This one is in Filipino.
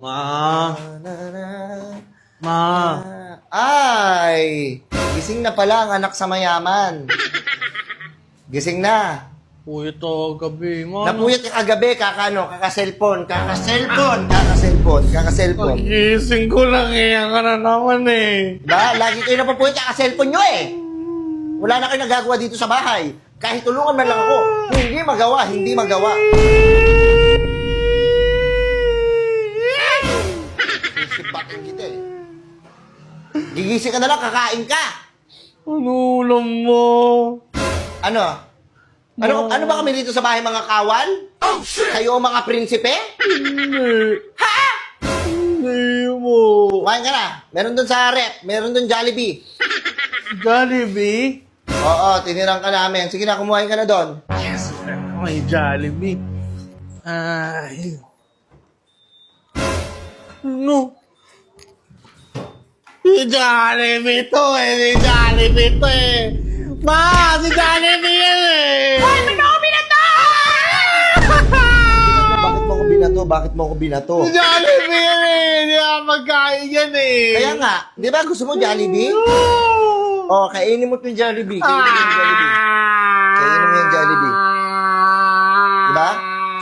Ma. Ma. Ay! Gising na pala ang anak sa mayaman. Gising na. Puyat to gabi, ma. Napuyat ka kagabi, kakano, kaka-cellphone, kaka-cellphone, kaka-cellphone, kaka-cellphone. Pagising ko lang eh. Ka na naman eh. Ba, lagi kayo napupuyat kaka-cellphone nyo eh. Wala na kayo nagagawa dito sa bahay. Kahit tulungan man lang ako, hindi magawa, hindi magawa. Gigising ka na lang, kakain ka. Ano ulam mo? Ano? Ano, ano ba kami dito sa bahay mga kawal? Kayo ang mga prinsipe? Hindi. Ha? Hindi mo. Kumain ka na. Meron dun sa rep. Meron dun Jollibee. Jollibee? Oo, tinirang ka namin. Sige na, kumuhain ka na doon. Yes. May Jollibee. Ay. No. Si Jollibee to eh. Si Jollibee to eh. Ma, si Jollibee yan eh. Ay, ba't ako binato? Bakit mo ko binato? Bakit mo ko binato? si Jollibee yan eh. Hindi ako magkain yan eh. Kaya nga, di ba gusto mo Jollibee? Oh. Oo, kainin mo yung Jollibee. Kainin mo yung Jollibee. Kainin mo yung Jollibee. Diba?